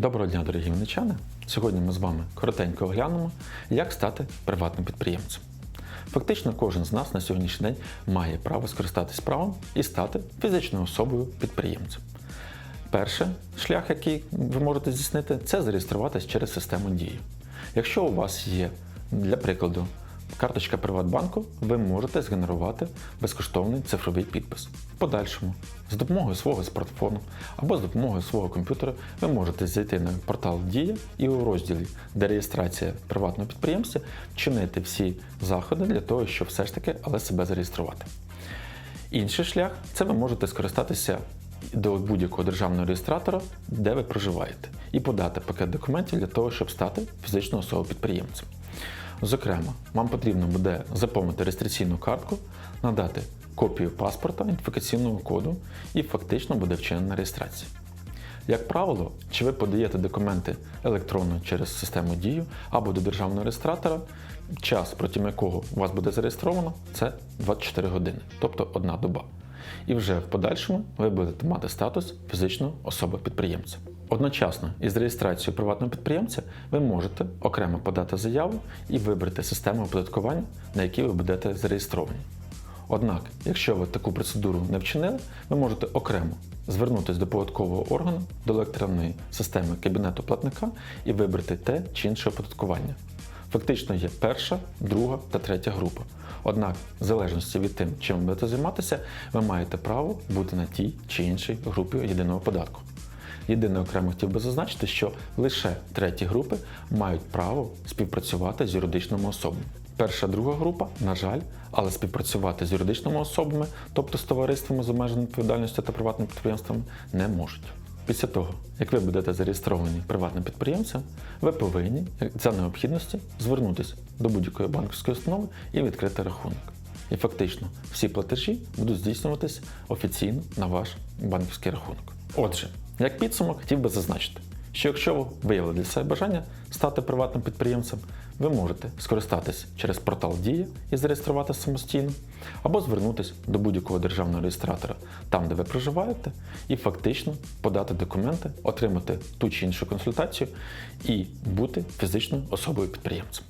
Доброго дня, дорогі вничани! Сьогодні ми з вами коротенько оглянемо, як стати приватним підприємцем. Фактично, кожен з нас на сьогоднішній день має право скористатись правом і стати фізичною особою підприємцем. Перший шлях, який ви можете здійснити, це зареєструватись через систему дії. Якщо у вас є, для прикладу, карточка Приватбанку, ви можете згенерувати безкоштовний цифровий підпис. В подальшому, з допомогою свого смартфону або з допомогою свого комп'ютера, ви можете зайти на портал Дія і у розділі, де реєстрація приватного підприємця, вчинити всі заходи для того, щоб все ж таки але себе зареєструвати. Інший шлях це ви можете скористатися до будь-якого державного реєстратора, де ви проживаєте, і подати пакет документів для того, щоб стати фізичною особою підприємцем. Зокрема, вам потрібно буде заповнити реєстраційну картку, надати копію паспорта, ідентифікаційного коду і фактично буде вчинена реєстрація. Як правило, чи ви подаєте документи електронно через систему дію або до державного реєстратора, час, протягом якого у вас буде зареєстровано, це 24 години, тобто одна доба. І вже в подальшому ви будете мати статус фізичної особи-підприємця. Одночасно із реєстрацією приватного підприємця ви можете окремо подати заяву і вибрати систему оподаткування, на якій ви будете зареєстровані. Однак, якщо ви таку процедуру не вчинили, ви можете окремо звернутися до податкового органу, до електронної системи кабінету платника і вибрати те чи інше оподаткування. Фактично є перша, друга та третя група. Однак, в залежності від тим, чим ви будете займатися, ви маєте право бути на тій чи іншій групі єдиного податку. Єдине окремо хотів би зазначити, що лише треті групи мають право співпрацювати з юридичними особами. Перша, друга група, на жаль, але співпрацювати з юридичними особами, тобто з товариствами з обмеженою відповідальністю та приватними підприємствами, не можуть. Після того, як ви будете зареєстровані приватним підприємцем, ви повинні за необхідності звернутися до будь-якої банківської установи і відкрити рахунок. І фактично всі платежі будуть здійснюватись офіційно на ваш банківський рахунок. Отже, як підсумок, хотів би зазначити, що якщо ви виявили для себе бажання стати приватним підприємцем, ви можете скористатись через портал Дія і зареєструватися самостійно, або звернутися до будь-якого державного реєстратора там, де ви проживаєте, і фактично подати документи, отримати ту чи іншу консультацію і бути фізичною особою підприємцем.